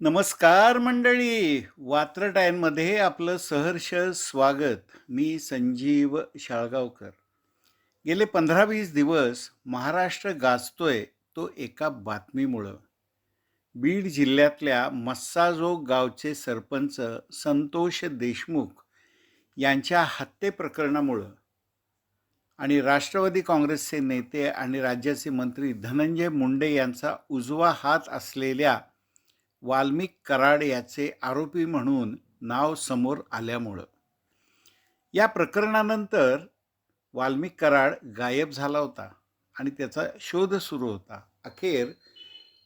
नमस्कार मंडळी. वात्र टाईममध्ये आपलं सहर्ष स्वागत. मी संजीव शाळगावकर. गेले पंधरा वीस दिवस महाराष्ट्र गाजतोय तो एका बातमीमुळं. बीड जिल्ह्यातल्या मस्साजोग गावचे सरपंच संतोष देशमुख यांच्या हत्येप्रकरणामुळं आणि राष्ट्रवादी काँग्रेसचे नेते आणि राज्याचे मंत्री धनंजय मुंडे यांचा उजवा हात असलेल्या वाल्मिक कराड याचे आरोपी म्हणून नाव समोर आल्यामुळं. या प्रकरणानंतर वाल्मिक कराड गायब झाला होता आणि त्याचा शोध सुरू होता. अखेर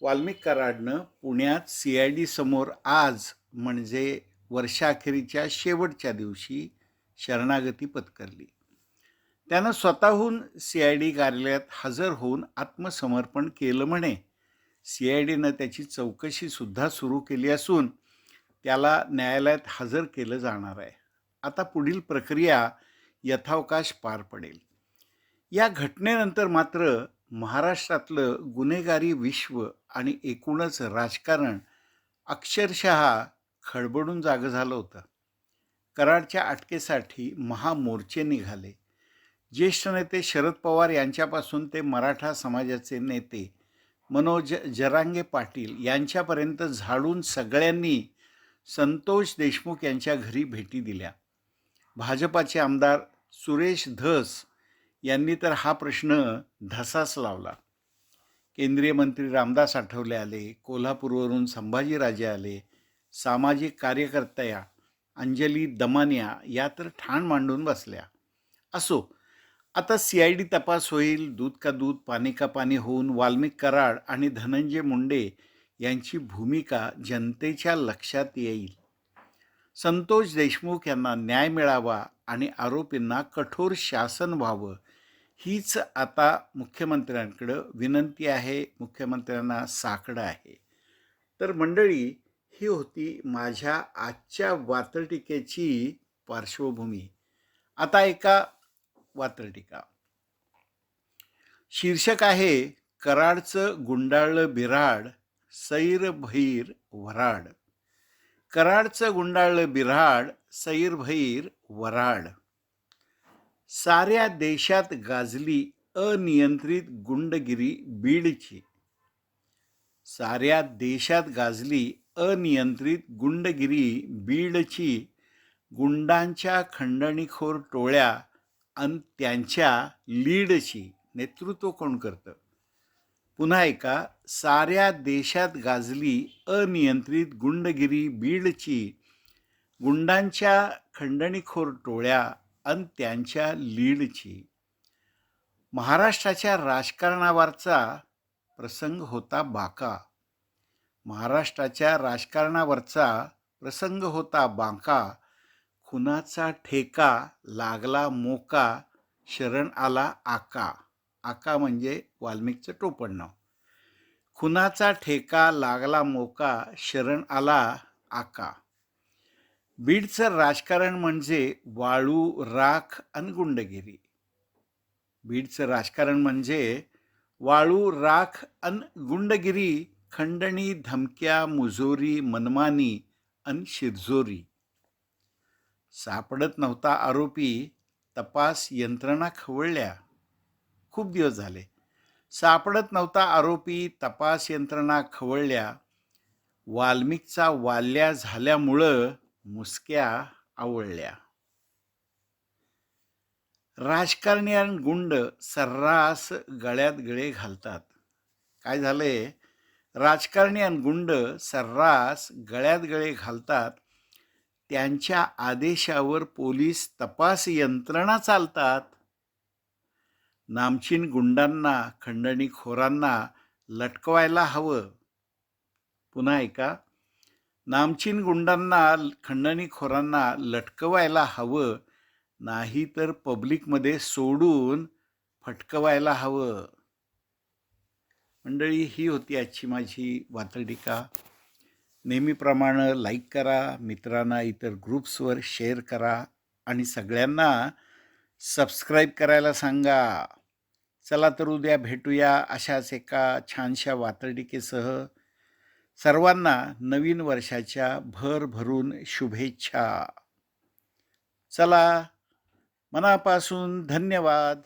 वाल्मिक कराडनं पुण्यात सी आय डी समोर आज म्हणजे वर्षाअखेरीच्या शेवटच्या दिवशी शरणागती पत्करली. त्यानं स्वतःहून सी आय डी कार्यालयात हजर होऊन आत्मसमर्पण केलं म्हणे. सी आय डीनं त्याची चौकशीसुद्धा सुरू केली असून त्याला न्यायालयात हजर केलं जाणार आहे. आता पुढील प्रक्रिया यथावकाश पार पडेल. या घटनेनंतर मात्र महाराष्ट्रातलं गुन्हेगारी विश्व आणि एकूणच राजकारण अक्षरशः खडबडून जागं झालं होतं. कराडच्या अटकेसाठी महामोर्चे निघाले. ज्येष्ठ नेते शरद पवार यांच्यापासून ते मराठा समाजाचे नेते मनोज जरांगे पाटील यांच्यापर्यंत झाडून सगळ्यांनी संतोष देशमुख यांच्या घरी भेटी दिल्या. भाजपाचे आमदार सुरेश धस यांनी तर हा प्रश्न धसाच लावला. केंद्रीय मंत्री रामदास आठवले आले कोल्हापूरवरून संभाजीराजे आले सामाजिक कार्यकर्त्या अंजली दमानिया या तर ठाण मांडून बसल्या. असो आता सी आय डी तपास होईल दूध का दूध पाणी का पाणी होऊन वाल्मिक कराड आणि धनंजय मुंडे यांची भूमिका जनतेच्या लक्षात येईल. संतोष देशमुख यांना न्याय मिळावा आणि आरोपींना कठोर शासन व्हावं हीच आता मुख्यमंत्र्यांकडं विनंती आहे मुख्यमंत्र्यांना साकडं आहे. तर मंडळी ही होती माझ्या आजच्या वातटिकेची पार्श्वभूमी. आता एका वात्रटिका शीर्षक आहे कराडचं गुंडाळलं बिराड सैर भैर वराड. कराडचं गुंडाळलं बिराड सैर भैर वराड. साऱ्या देशात गाजली अनियंत्रित गुंडगिरी बीडची. साऱ्या देशात गाजली अनियंत्रित गुंडगिरी बीडची. गुंडांच्या खंडणीखोर टोळ्या आणि त्यांच्या लीडशी नेतृत्व कोण करतं? पुन्हा एका साऱ्या देशात गाजली अनियंत्रित गुंडगिरी बीडची गुंडांच्या खंडणीखोर टोळ्या आणि त्यांच्या लीडची. महाराष्ट्राच्या राजकारणावरचा प्रसंग होता बाका. महाराष्ट्राच्या राजकारणावरचा प्रसंग होता बांका. खुनाचा ठेका लागला मोका शरण आला आका. आका म्हणजे वाल्मिकचं टोपण नाव खुनाचा ठेका लागला मोका शरण आला आका. बीडचं राजकारण म्हणजे वाळू राख आणि गुंडगिरी. बीडचं राजकारण म्हणजे वाळू राख आणि गुंडगिरी खंडणी धमक्या मुजोरी मनमानी आणि शिरजोरी. सापडत नव्हता आरोपी तपास यंत्रणा खवळल्या. खूप दिवस झाले. सापडत नव्हता आरोपी तपास यंत्रणा खवळल्या. वाल्मिकचा वाल्या झाल्यामुळं मुसक्या आवळल्या. राजकारणी आणि गुंड सर्रास गळ्यात गळे घालतात. काय झालंय? राजकारणी आणि गुंड सर्रास गळ्यात गळे घालतात. त्यांच्या आदेशावर पोलीस तपास यंत्रणा चालतात. नामचीन गुंडांना खंडणीखोरांना लटकवायला हवं. पुन्हा ऐका नामचीन गुंडांना खंडणीखोरांना लटकवायला हवं नाही तर पब्लिकमध्ये सोडून फटकवायला हवं. मंडळी ही होती आजची माझी वातडिका नेहमीप्रमाणे लाईक करा मित्रांना इतर ग्रुप्सवर शेअर करा आणि सगळ्यांना सबस्क्राईब करायला सांगा. चला तर उद्या भेटूया अशाच एका छानशा वातडिकेसह सर्वांना नवीन वर्षाच्या भरभरून शुभेच्छा. चला मनापासून धन्यवाद.